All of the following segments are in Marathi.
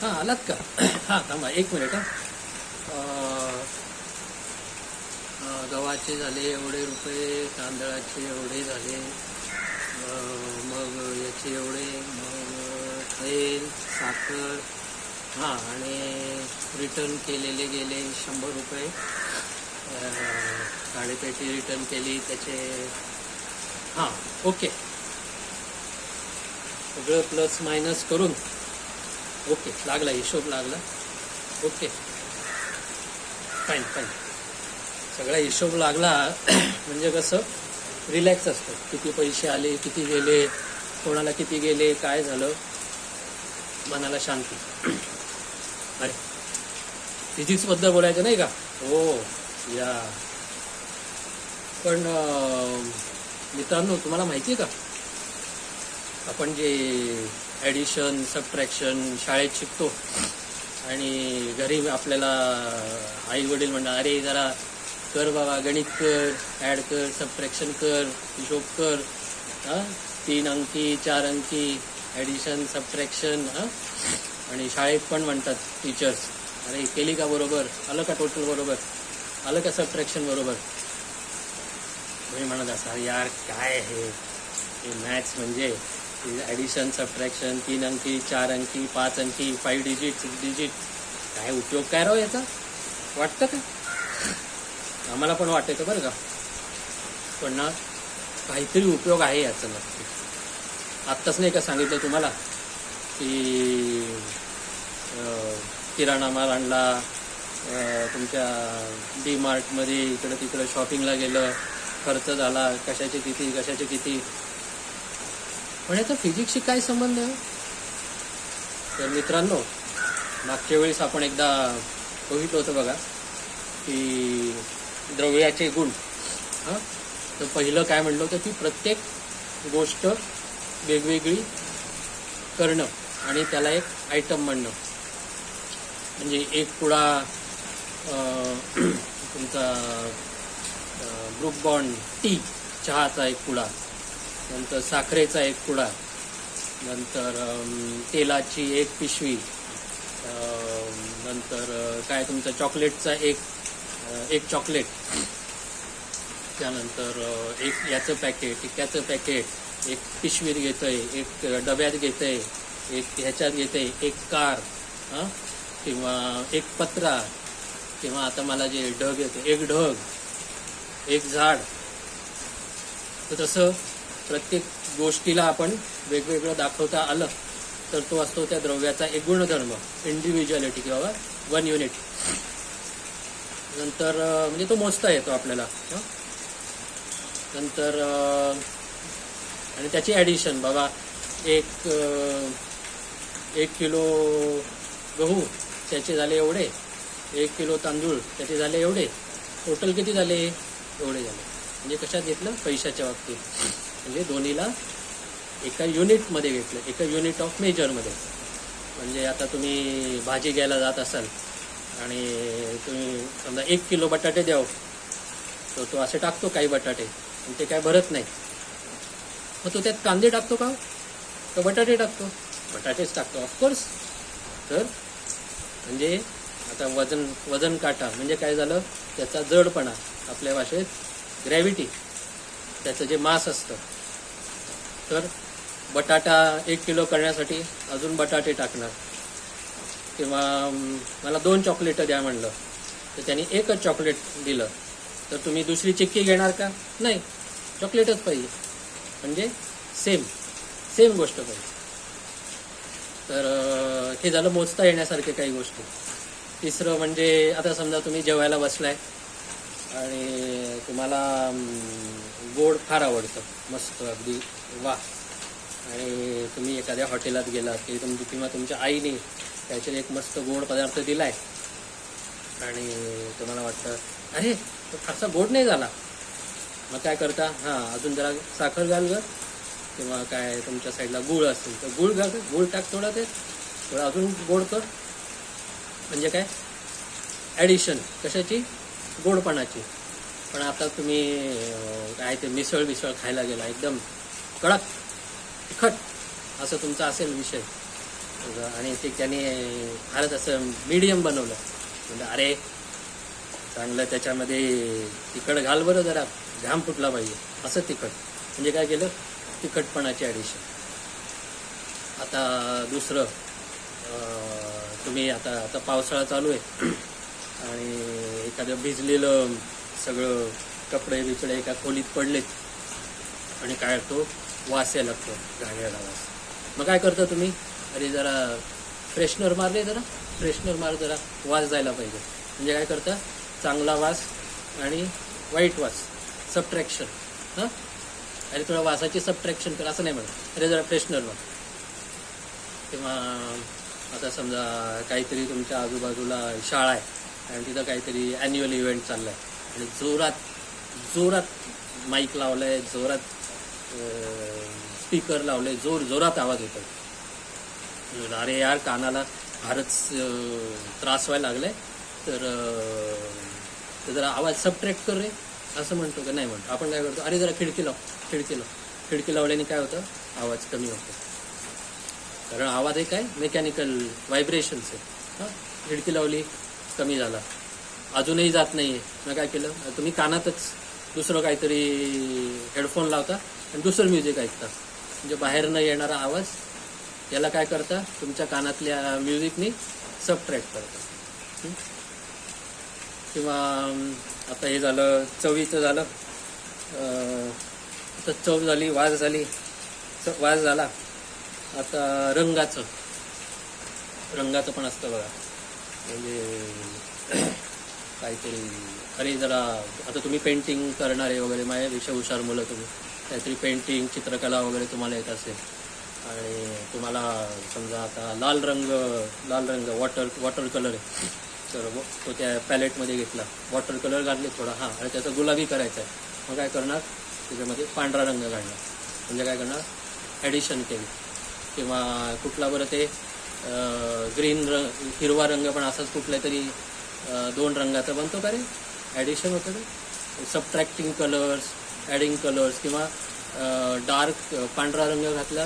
हां आलात का? हां थांबा एक मिनिट हां. गव्हाचे झाले एवढे रुपये तांदळाचे एवढे झाले मग याचे एवढे मग तेल साखर हां आणि रिटर्न केलेले गेले शंभर रुपये. साडेपेटी रिटर्न केली त्याचे हां ओके सगळं प्लस मायनस करून ओके लागला हिशोब लागला. ओके. फाईन फाईन सगळा हिशोब लागला म्हणजे कसं रिलॅक्स असतं. किती पैसे आले किती गेले कोणाला किती गेले काय झालं मनाला शांती. अरे फिजिक्सबद्दल बोलायचं नाही का? हो या. पण मित्रांनो तुम्हाला माहिती आहे का? आपण जे ॲडिशन सबट्रॅक्शन शाळेत शिकतो. आणि घरी आपल्याला आई वडील म्हणणार अरे जरा कर बाबा गणित कर ॲड कर सबट्रॅक्शन कर हिशोब कर. हां? तीन अंकी चार अंकी ॲडिशन सबट्रॅक्शन हां? आणि शाळेत पण म्हणतात टीचर्स अरे केली का बरोबर? आलं का टोटल बरोबर? आलं का सबट्रॅक्शन बरोबर? तुम्ही म्हणत असा यार काय हे मॅथ्स म्हणजे ॲडिशन सबट्रॅक्शन तीन अंकी चार अंकी पाच अंकी फाईव्ह डिजिट सिक्स डिजिट काय उपयोग काय राहू याचा? वाटतं का? आम्हाला पण वाटायचं बरं का. पण ना काहीतरी उपयोग आहे याचा नक्की. आत्ताच नाही का सांगितलं तुम्हाला की किराणा माल आणला तुमच्या डी मार्टमध्ये इकडं तिकडं शॉपिंगला गेलं खर्च झाला कशाचे किती कशाचे किती. पण याचा फिजिक्सशी काय संबंध? आहे तर मित्रांनो मागच्या वेळेस आपण एकदा बघितलं होतं बघा की द्रव्याचे गुण. हां? तर पहिलं काय म्हणलं होतं की प्रत्येक गोष्ट वेगवेगळी करणं आणि त्याला एक आयटम म्हणणं. म्हणजे एक पुडा तुमचा ब्रुक बॉन्ड टी चहाचा एक पुडा नंतर साखरेचा एक पुडा नंतर तेलाची एक पिशवी नंतर काय तुमचा चॉकलेटचा एक एक चॉकलेट त्यानंतर एक याचं पॅकेट टिक्याचं पॅकेट एक पिशवीत घेतंय एक डब्यात घेतंय एक ह्याच्यात घेतंय एक कार हां? किंवा एक पत्रा किंवा आता मला जे ढग येतं एक ढग एक झाड. तर तसं प्रत्येक गोष्टीला आपण वेगवेगळं दाखवता आलं तर तो असतो त्या द्रव्याचा एक गुणधर्म इंडिव्हिज्युअलिटी किंवा वन युनिट नंतर म्हणजे तो मोजता येतो आपल्याला नंतर आणि त्याची ॲडिशन बाबा एक एक किलो गहू त्याचे झाले एवढे एक किलो तांदूळ त्याचे झाले एवढे टोटल किती झाले? एवढे झाले. म्हणजे कशात घेतलं? पैशाच्या बाबतीत. म्हणजे दोन्हीला एका युनिटमध्ये घेतलं एका युनिट ऑफ मेजरमध्ये म्हणजे आता तुम्ही भाजी घ्यायला जात असाल आणि तुम्ही समजा एक किलो बटाटे द्याव तर तो असे टाकतो काही बटाटे आणि ते काय भरत नाही. मग तो त्यात कांदे टाकतो का? तर बटाटे टाकतो? बटाटेच टाकतो ऑफकोर्स तर म्हणजे आता वजन वजन काटा म्हणजे काय झालं? त्याचा जडपणा आपल्या भाषेत ग्रॅव्हिटी त्याचं जे मास असतं. तर बटाटा एक किलो करण्यासाठी अजून बटाटे टाकणार. किंवा मला दोन चॉकलेटं द्या म्हणलं. तर त्यांनी एकच चॉकलेट दिलं. तर तुम्ही दुसरी चिक्की घेणार का? नाही. चॉकलेटच पाहिजे. म्हणजे सेम सेम गोष्ट पाहिजे. तर हे झालं मोजता येण्यासारखे काही गोष्टी. तिसरं म्हणजे आता समजा तुम्ही जेवायला बसलाय आणि तुम्हाला गोड फार आवडतं. मस्त अगदी वा. आणि तुम्ही एखाद्या हॉटेलात गेलात की तुमची किंवा तुमच्या आईने काहीतरी एक मस्त गोड पदार्थ दिलाय आणि तुम्हाला वाटतं अरे तो फारसा गोड नाही झाला. मग काय करता? हां अजून जरा साखर घाल ग. किंवा काय तुमच्या साईडला गुळ असेल तर गुळ घाल गुळ टाक थोडा ते. थोडं अजून गोड कर. म्हणजे काय? ॲडिशन कशाची? गोडपणाची. पण आता तुम्ही काय ते मिसळ मिसळ खायला गेला एकदम कडक तिखट असं तुमचा असेल विषय. आणि ते त्याने फारच असं मीडियम बनवलं. म्हणजे अरे चांगलं त्याच्यामध्ये तिखट घाल बरं जरा घाम फुटला पाहिजे. असं तिखट. म्हणजे काय केलं? तिखटपणाची ॲडिशन आता दुसरं तुम्ही आता आता पावसाळा चालू आहे. आणि एखादं भिजलेलं सगळं कपडे बिपडे एका खोलीत पडलेत. आणि काय तो वास यायला लागतो घाणेरडा वास. मग काय करता तुम्ही? अरे जरा फ्रेशनर मारले जरा. फ्रेशनर मार जरा वास जायला पाहिजे. म्हणजे काय करता? चांगला वास आणि वाईट वास. सबट्रॅक्शन हां? अरे थोडा वासाची सबट्रॅक्शन कर असं नाही म्हणत. अरे जरा फ्रेशनर मार. किंवा आता समजा काहीतरी तुमच्या आजूबाजूला शाळा आहे. आणि तिथं काहीतरी ॲन्युअल इव्हेंट चालला आहे आणि जोरात जोरात माईक लावलं आहे जोरात स्पीकर लावले जोर जोरात आवाज येतो अरे यार कानाला फारच त्रास व्हायला लागलाय. तर तर जरा आवाज सबट्रॅक्ट कर रे. असं म्हणतो का? नाही म्हणतो. आपण काय करतो? अरे जरा खिडकी लाव खिडकी लाव. खिडकी लावल्याने काय होतं? आवाज कमी होतो. कारण आवाज हे काय? मेकॅनिकल व्हायब्रेशन्स आहे. हां? खिडकी लावली कमी झाला. अजूनही जात नाही आहे मग काय केलं? तुम्ही कानातच दुसरं काहीतरी हेडफोन लावता आणि दुसरं म्युझिक ऐकता. म्हणजे बाहेर न येणारा आवाज याला काय करता? तुमच्या कानातल्या म्युझिकनी सबट्रॅक्ट करता. किंवा आता हे झालं चवीचं झालं. आता चव झाली वाज झाली. वाज झाला. आता रंगाचं. रंगाचं पण असतं बघा. म्हणजे काहीतरी. अरे जरा आता तुम्ही पेंटिंग करणारे वगैरे माझ्यापेक्षा हुशार मुलं तुम्ही. काहीतरी पेंटिंग चित्रकला वगैरे तुम्हाला येत असेल. आणि तुम्हाला समजा आता लाल रंग लाल रंग वॉटर वॉटर कलर आहे. तर तो त्या पॅलेटमध्ये घेतला. वॉटर कलर घातले थोडा हां. आणि त्याचा गुलाबी करायचा आहे. मग काय करणार? त्याच्यामध्ये पांढरा रंग घालणार. म्हणजे काय करणार? ॲडिशन केली. किंवा कुठला बरं ते ग्रीन रंग हिरवा रंग पण असाच कुठल्या तरी दोन रंगाचा बनतो का रे? ॲडिशन होतं ते सबट्रॅक्टिंग कलर्स ॲडिंग कलर्स किंवा डार्क पांढरा रंग घातला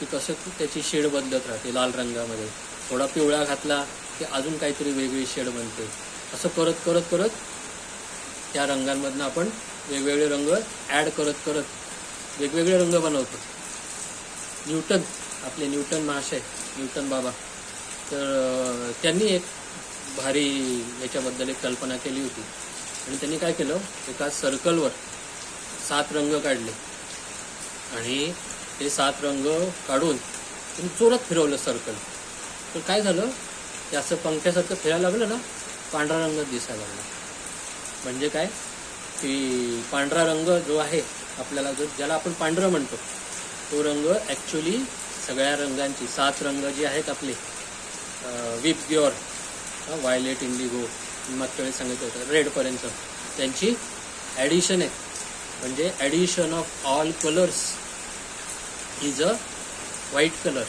की कसं त्याची शेड बदलत राहते लाल रंगामध्ये. थोडा पिवळा घातला की अजून काहीतरी वेगळी शेड बनते. असं करत करत करत त्या रंगांमधनं आपण वेगवेगळे रंग ॲड करत करत वेगवेगळे रंग बनवतो. न्यूटन आपले न्यूटन महाशय न्यूटन बाबा. तर त्यांनी एक भारी याच्याबद्दल एक कल्पना केली होती. आणि त्यांनी काय केलं? एका सर्कलवर सात रंग काढले. आणि ते सात रंग काढून त्यांनी जोरात फिरवलं सर्कल तर काय झालं? ते असं पंख्यासारखं फिरायला लागलं ना पांढरा रंग दिसायला लागला. म्हणजे काय? की पांढरा रंग जो आहे आपल्याला जो ज्याला आपण पांढरं म्हणतो तो रंग ॲक्च्युली सगळ्या रंगांची सात रंग जे आहेत आपले विप प्युअर वायलेट इंडिगो मागच्या वेळेस सांगितलं होतं रेडपर्यंत. त्यांची ॲडिशन आहे. म्हणजे addition of all colours is a white colour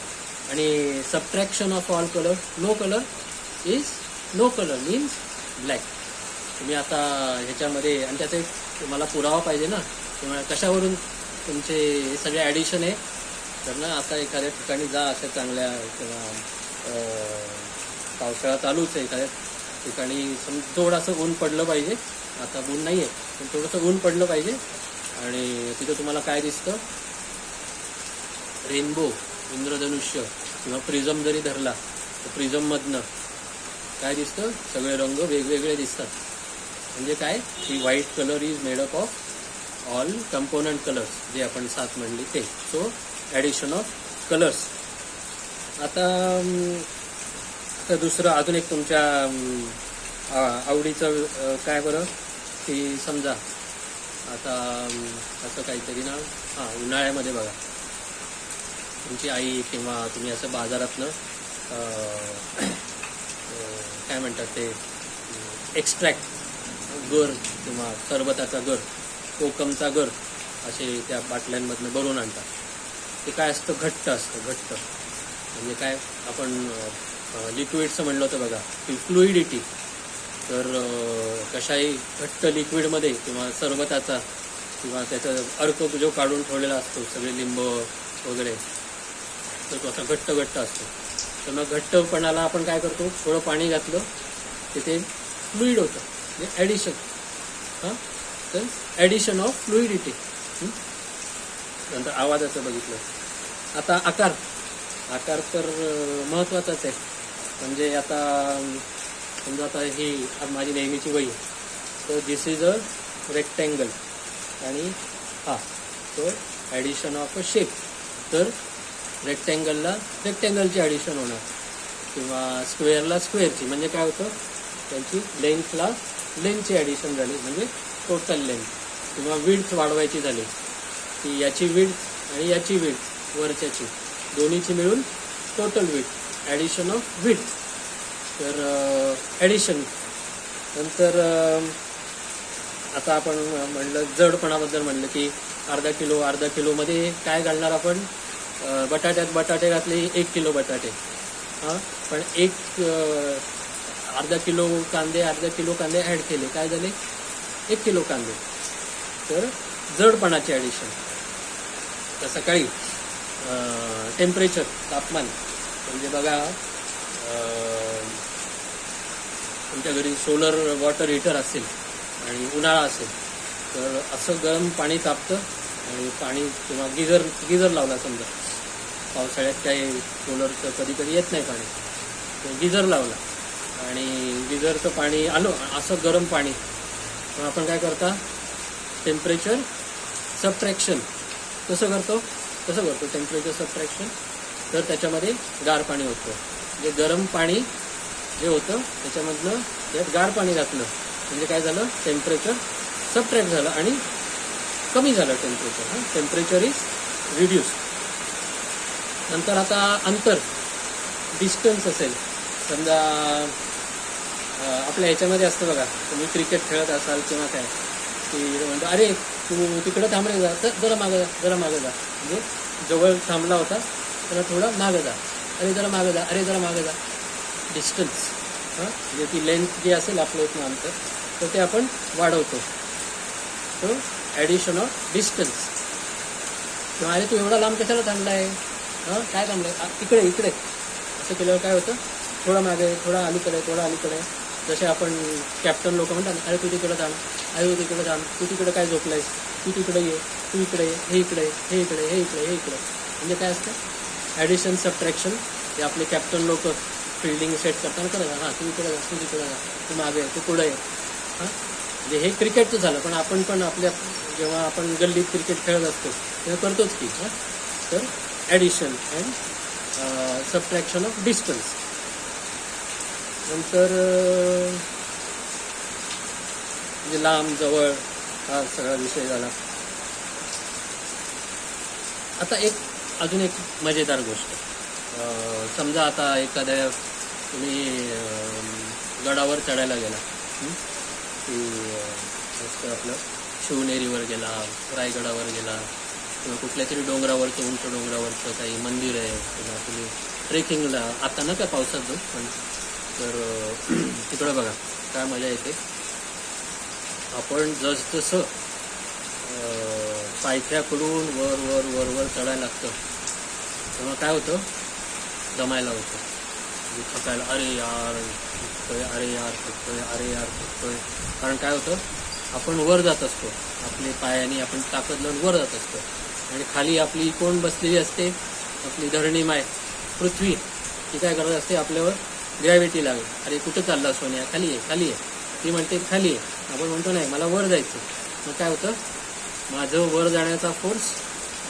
आणि subtraction of all colour no colour is no colour means black तुम्ही आता ह्याच्यामध्ये आणि त्याचा एक तुम्हाला पुरावा पाहिजे ना तुम्हाला कशावरून तुमचे हे सगळे ॲडिशन आहे? तर ना आता एखाद्या ठिकाणी जा अशा चांगल्या किंवा पावसाळा चालूच आहे काय ठिकाणी. सम थोडंसं ऊन पडलं पाहिजे. आता ऊन नाही आहे पण थोडंसं ऊन पडलं पाहिजे. आणि तिथं तुम्हाला काय दिसतं? रेनबो इंद्रधनुष्य किंवा प्रिझम जरी धरला तर प्रिझममधनं काय दिसतं? सगळे रंग वेगवेगळे दिसतात. म्हणजे काय? की white colour is made up of all component colours जे आपण सात म्हणले ते. So addition of colours. आता तर दुसरं अजून एक तुमच्या आवडीचं काय बरं? की समजा आता असं काहीतरी ना हां उन्हाळ्यामध्ये बघा. तुमची आई किंवा तुम्ही असं बाजारातनं काय म्हणतात ते एक्स्ट्रॅक्ट गर किंवा सरबताचा गर कोकमचा गर असे त्या बाटल्यांमधनं भरून आणतात. ते काय असतं? घट्ट असतं घट्ट. म्हणजे काय? आपण लिक्विडचं म्हणलं होतं बघा की फ्लुइडिटी. तर कशाही घट्ट लिक्विडमध्ये किंवा सरबताचा किंवा त्याचा अर्क जो काढून ठेवलेला असतो सगळे लिंब वगैरे तर तो असा घट्ट घट्ट असतो. तर मग घट्टपणाला आपण काय करतो? थोडं पाणी घातलं तिथे फ्लुईड होतं. म्हणजे ॲडिशन. हां? तर ॲडिशन ऑफ फ्लुइडिटी. नंतर आवाजाचं बघितलं. आता आकार. आकार तर महत्त्वाचाच आहे. म्हणजे आता समजा आता ही माझी नेहमीची वही. तर दिस इज अ रेक्टँगल आणि हा तो ॲडिशन ऑफ अ शेप तर रेक्टँगलला रेक्टँगलची ॲडिशन होणार. किंवा स्क्वेअरला स्क्वेअरची म्हणजे काय होतं? त्यांची लेंथला लेंथची ॲडिशन झाली. म्हणजे टोटल लेंथ किंवा विड्थ वाढवायची झाली. की याची विड्थ आणि याची विड्थ वरच्याची. दोन्हीची मिळून total width addition of width तर uh, ॲडिशन नंतर um, आता आपण म्हणलं जडपणाबद्दल म्हणलं की अर्धा किलो अर्धा किलोमध्ये काय घालणार आपण? Uh, बटाट्यात बटाटे घातले एक किलो बटाटे. हां? पण एक uh, अर्धा किलो कांदे अर्धा किलो कांदे ॲड केले. काय झाले? एक किलो कांदे. तर जडपणाचे ॲडिशन सकाळी टेम्परेचर तापमान. म्हणजे बघा तुमच्या घरी सोलर वॉटर हिटर असेल आणि उन्हाळा असेल तर असं गरम पाणी तापतं आणि पाणी किंवा गिझर गिझर लावला समजा पावसाळ्यात काही सोलरचं कधी कधी येत नाही पाणी तर गिझर लावला आणि गिझरचं पाणी आलो असं गरम पाणी. मग आपण काय करता? टेम्परेचर सबट्रॅक्शन कसं करतो? कसं करतो टेम्परेचर सबट्रॅक्शन तर त्याच्यामध्ये गार पाणी होतं. जे गरम पाणी जे होतं त्याच्यामधलं त्यात गार पाणी घातलं. म्हणजे काय झालं? टेम्परेचर सबट्रॅक्ट झालं आणि कमी झालं टेम्परेचर हां टेम्परेचर इज रिड्यूस नंतर आता अंतर डिस्टन्स असेल. समजा आपल्या ह्याच्यामध्ये असतं बघा तुम्ही क्रिकेट खेळत असाल किंवा काय की म्हणतो अरे तू तिकडं थांबले जा तर जरा मागं जा जरा मागं जा. म्हणजे जवळ थांबला होता त्याला थोडा मागं जा. अरे जरा मागं जा अरे जरा मागं जा. डिस्टन्स हां? म्हणजे ती लेंथ जी असेल आपलं इथनं अंतर तर ते आपण वाढवतो. तो ॲडिशन ऑफ डिस्टन्स किंवा अरे तू एवढा लांब कशाला थांबला आहे हां? काय थांबलं आहे इकडे इकडे. असं केल्यावर काय होतं? थोडा मागे थोडा अलीकडे थोडा अलीकडे जसे आपण कॅप्टन लोक म्हणतात ना, अरे तू तिकडे जाण अरे तू तिकडे जाण तू तिकडे काय झोपलायस? तू तिकडे ये तू इकडे ये हे इकडे हे इकडे हे इकडे हे इकडे म्हणजे काय असतं? ॲडिशन सबट्रॅक्शन हे आपले कॅप्टन लोक फिल्डिंग सेट करताना करत हां तुम्ही इकडे जा तुम्ही तिकडे जा तू मागे तू पुढे ये हां? म्हणजे हे क्रिकेटचं झालं पण आपण पण आपल्या जेव्हा आपण गल्लीत क्रिकेट खेळत असतो तेव्हा करतोच की हां? तर addition and subtraction of distance नंतर म्हणजे लांब जवळ हा सगळा विषय झाला. आता एक अजून एक मजेदार गोष्ट. समजा आता एखाद्या तुम्ही गडावर चढायला गेला. की आपलं शिवनेरीवर गेला रायगडावर गेला किंवा कुठल्या तरी डोंगरावरचं उंच डोंगरावरचं काही मंदिर आहे किंवा तुम्ही ट्रेकिंगला आता ना काय पावसात जाऊ पण तर तिकडं बघा काय मजा येते. आपण जसजसं पायथ्याकडून वर वर वर वर चढायला लागतं. तेव्हा काय होतं? दमायला होतं. म्हणजे थकायला अरे यार थकतोय अरे यार थकतोय अरे यार थकतोय. कारण काय होतं? आपण वर जात असतो. आपले पायाने आपण ताकद लावून वर जात असतो. आणि खाली आपली कोण बसलेली असते? आपली धरणी माय पृथ्वी. ती काय करत असते? आपल्यावर ग्रॅव्हिटी लागेल अरे कुठं चालला सोन्या? खाली आहे खाली आहे ती म्हणते खाली आहे आपण म्हणतो नाही मला वर जायचं मग काय होतं? माझं वर जाण्याचा फोर्स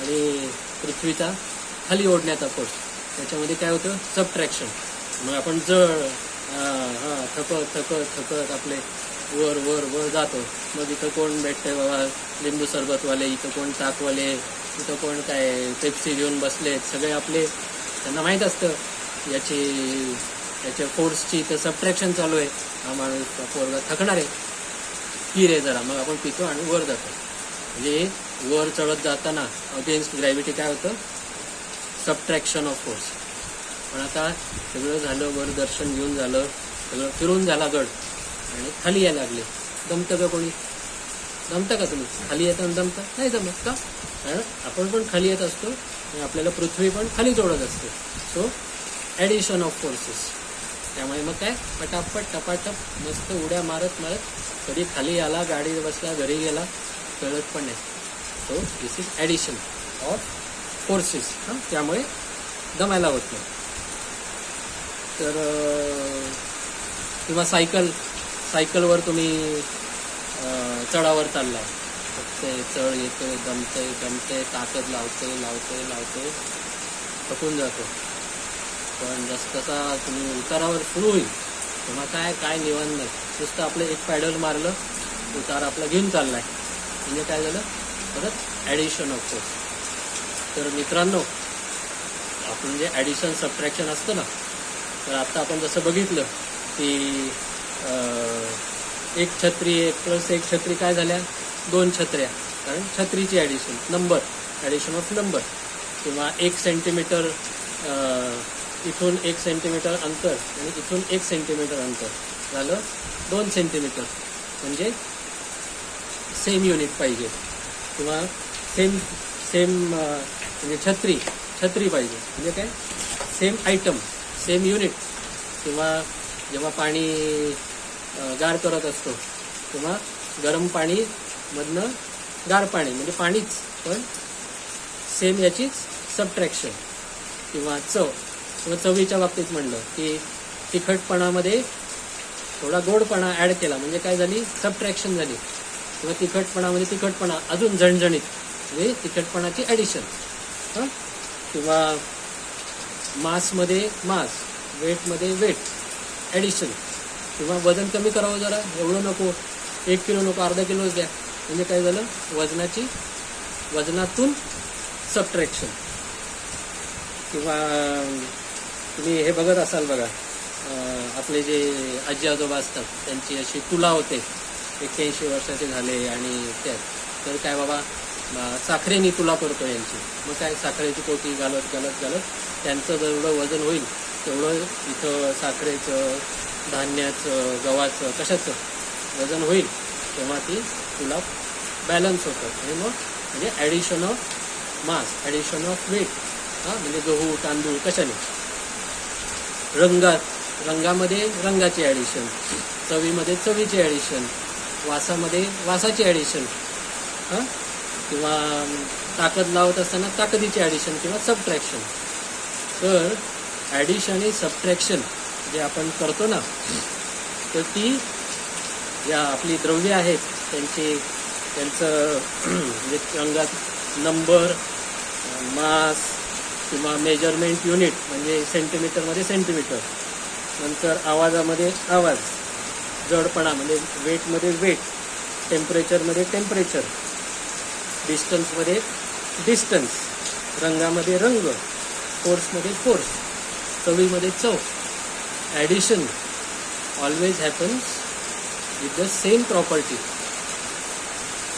आणि पृथ्वीचा खाली ओढण्याचा फोर्स त्याच्यामध्ये काय होतं? सबट्रॅक्शन मग आपण जळ हां हां थकत थकत थकत आपले वर वर वर जातो. मग इथं कोण भेटतंय बाबा? लिंबू सरबतवाले इथं कोण ताकवाले इथं कोण काय पेप्सी घेऊन बसलेत? सगळे आपले त्यांना माहीत असतं. याची याच्या फोर्सची इथं सबट्रॅक्शन चालू आहे. हा माणूस पोरगा थकणार आहे. पी रे जरा. मग आपण पितो आणि वर जातो. म्हणजे वर चढत जाताना अगेन्स्ट ग्रॅव्हिटी काय होतं? सबट्रॅक्शन ऑफ फोर्स पण आता सगळं झालं वर दर्शन घेऊन झालं सगळं फिरून झाला गड. आणि खाली यायला लागले. दमतं का कोणी? दमतं का तुम्ही? खाली येताना दमता? नाही जमत का? कारण आपण पण खाली येत असतो आणि आपल्याला पृथ्वी पण खाली जोडत असते. सो ॲडिशन ऑफ फोर्सेस त्यामुळे मग काय? पटापट टपाटप मस्त उड्या मारत मारत कधी खाली आला गाडी बसला घरी गेला कळत पण नाही. So this is addition of forces हां त्यामुळे दमायला होत नाही. तर किंवा सायकल सायकलवर तुम्ही चढावर चाललाय. फक्त चढ येतोय दमतंय दमतंय ताकद लावतोय लावतोय लावतोय थकून जातो. पण जस तुम्ही उतारावर सुरू होईल तेव्हा काय काय निवांत नाही. नुसतं आपलं एक पॅडल मारलं उतार आपला घेऊन चाललाय. म्हणजे काय झालं? परत ॲडिशन ऑफ फोर्स तर मित्रांनो आपण जे ॲडिशन सबट्रॅक्शन असतं ना तर आत्ता आपण जसं बघितलं की एक छत्री एक प्लस एक छत्री काय झाल्या? दोन छत्र्या. कारण छत्रीची addition number addition of number किंवा एक सेंटीमीटर इथून एक सेंटीमीटर अंतर आणि इथून एक सेंटीमीटर अंतर. झालं दोन सेंटीमीटर म्हणजे सेम युनिट पाहिजे. किंवा सेम सेम म्हणजे छत्री छत्री पाहिजे. म्हणजे काय? सेम आयटम सेम युनिट किंवा जेव्हा पाणी गार करत असतो किंवा गरम पाणी मधनं गार पाणी म्हणजे पाणीच पण सेम याचीच सबट्रॅक्शन किंवा चव किंवा चवीच्या बाबतीत म्हणलं की तिखटपणामध्ये थोडा गोडपणा ॲड केला म्हणजे काय झाली? सबट्रॅक्शन झाली. किंवा तिखटपणामध्ये तिखटपणा अजून झणझणीत. म्हणजे तिखटपणाची ॲडिशन हां? किंवा मासमध्ये मास वेटमध्ये वेट. ॲडिशन किंवा वजन कमी करावं जरा एवढं नको. एक किलो नको अर्धा किलोच द्या. म्हणजे काय झालं? वजनाची वजनातून सबट्रॅक्शन किंवा तुम्ही हे बघत असाल बघा आपले जे आजी आजोबा असतात त्यांची अशी तुला होते. एक्क्याऐंशी वर्षाचे झाले आणि त्यात तर काय बाबा साखरेनी साखरेने तुला करतो यांची. मग काय साखरेची पोटी घालत घालत घालत त्यांचं जेवढं वजन होईल तेवढं इथं साखरेचं धान्याचं गव्हाचं कशाचं वजन होईल तेव्हा ती तुला बॅलन्स होतं. आणि मग म्हणजे addition of mass addition of weight हां म्हणजे गहू तांदूळ कशाने? रंगात रंगामध्ये रंगाची ॲडिशन चवीमध्ये चवीची ॲडिशन वासामध्ये वासाची ॲडिशन हां? किंवा ताकद लावत असताना ताकदीची ॲडिशन किंवा सबट्रॅक्शन तर ॲडिशन आणि सबट्रॅक्शन जे आपण करतो ना तर ती ज्या आपली द्रव्य आहेत त्यांची त्यांचं म्हणजे अंगात नंबर मास किंवा मेजरमेंट युनिट म्हणजे सेंटीमीटरमध्ये सेंटीमीटर नंतर आवाजामध्ये आवाज. जडपणा म्हणजे वेटमध्ये वेट टेम्परेचरमध्ये टेम्परेचर डिस्टन्समध्ये डिस्टन्स रंगामध्ये रंग फोर्समध्ये फोर्स चवीमध्ये चव. Addition always happens with the same property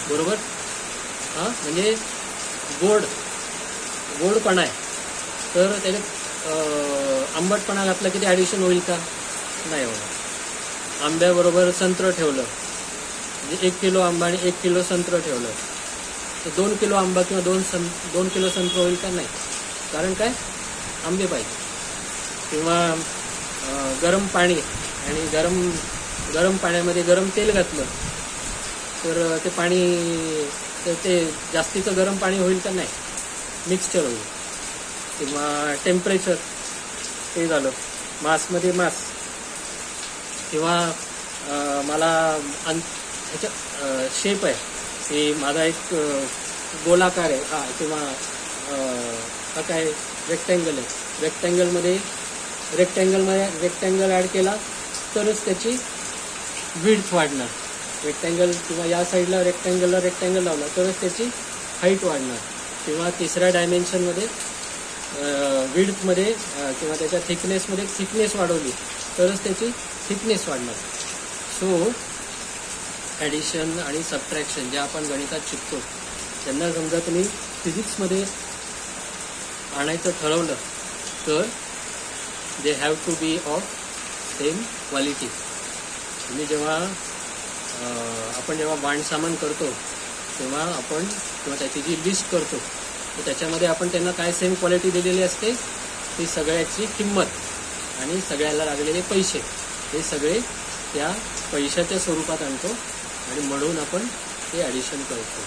बरोबर? हां म्हणजे गोड गोडपणा आहे. तर त्याच्यात आंबटपणा घातला की ते ॲडिशन होईल का? नाही होणार. आंब्याबरोबर संत्र ठेवलं. म्हणजे एक किलो आंबा आणि एक किलो संत्र ठेवलं. तर दोन किलो आंबा किंवा दोन सं दोन किलो संत्र होईल का? नाही. कारण काय? आंबे पाहिजे. किंवा गरम पाणी आणि गरम गरम पाण्यामध्ये गरम तेल घातलं तर ते पाणी तर ते जास्तीचं गरम पाणी होईल का? नाही. मिक्सचर होईल. किंवा टेम्परेचर ते झालं. मासमध्ये मास. किंवा मला अन ह्याच्या शेप आहे. की माझा एक गोलाकार आहे. हा किंवा हा काय रेक्टँगल आहे. रेक्टँगलमध्ये रेक्टँगलमध्ये रेक्टँगल ॲड केला तरच त्याची विड्थ वाढणार. रेक्टँगल किंवा या साईडला रेक्टँगलला रेक्टँगल लावला तरच त्याची हाईट वाढणार. किंवा तिसऱ्या डायमेन्शनमध्ये विड्थमध्ये किंवा त्याच्या थिकनेसमध्ये थिकनेस वाढवली. तरच त्याची थिकनेस वाढणार. सो ॲडिशन आणि सबट्रॅक्शन जे आपण गणितात शिकतो त्यांना समजा तुम्ही फिजिक्समध्ये आणायचं ठरवलं तर they have to be of same quality तुम्ही जेव्हा आपण जेव्हा बांधसामान करतो तेव्हा आपण किंवा त्याची जी लिस्ट करतो तर त्याच्यामध्ये आपण त्यांना काय सेम क्वालिटी दिलेली असते ती सगळ्याची किंमत. आणि सगळ्याला लागलेले पैसे. हे सगळे त्या पैशाच्या स्वरूपात आणतो आणि म्हणून आपण ते ॲडिशन करतो.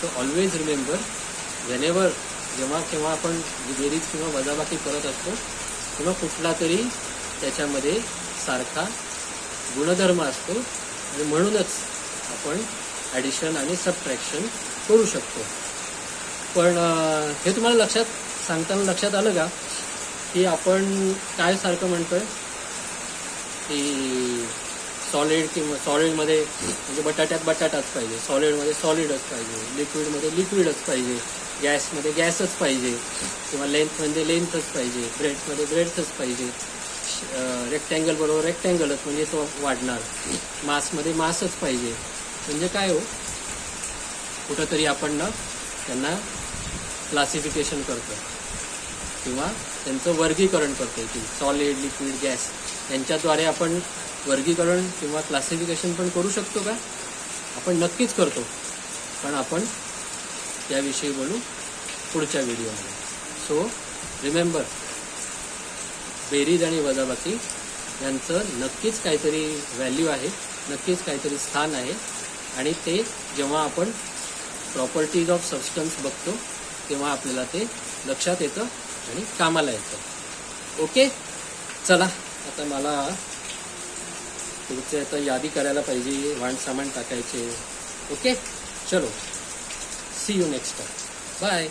सो ऑलवेज रिमेंबर वेनेवर जेव्हा केव्हा आपण बेरीज किंवा वजाबाकी करत असतो किंवा कुठला तरी त्याच्यामध्ये सारखा गुणधर्म असतो आणि म्हणूनच आपण ॲडिशन आणि सबट्रॅक्शन करू शकतो. पण हे तुम्हाला लक्षात सांगताना लक्षात आलं का? की आपण काय सारखं म्हणतोय? की सॉलिड किंवा सॉलिडमध्ये म्हणजे बटाट्यात बटाटाच पाहिजे सॉलिडमध्ये सॉलिडच पाहिजे लिक्विडमध्ये लिक्विडच पाहिजे गॅसमध्ये गॅसच पाहिजे किंवा लेंथमध्ये लेंथच पाहिजे ब्रेडमध्ये ब्रेडच पाहिजे. रेक्टँगल बरोबर रेक्टँगलच म्हणजे तो वाढणार. मासमध्ये मासच पाहिजे. म्हणजे काय हो? कुठंतरी आपण ना त्यांना क्लासिफिकेशन करतो किंवा त्यांचं वर्गीकरण करतो की सॉलिड लिक्विड गॅस यांच्याद्वारे आपण वर्गीकरण किंवा क्लासिफिकेशन पण करू शकतो का? आपण नक्कीच करतो. पण आपण त्याविषयी बोलू पुढच्या व्हिडिओमध्ये. सो रिमेंबर बेरीज आणि वजाबाकी यांचं नक्कीच काहीतरी व्हॅल्यू आहे नक्कीच काहीतरी स्थान आहे आणि ते जेव्हा आपण प्रॉपर्टीज ऑफ सबस्टन्स बघतो तेव्हा आपल्याला ते लक्षात येतं. आणि कामाला येतं. ओके? चला आता मला तुमचे आता यादी करायला पाहिजे वाण सामान टाकायचे. ओके? चलो. See you next time bye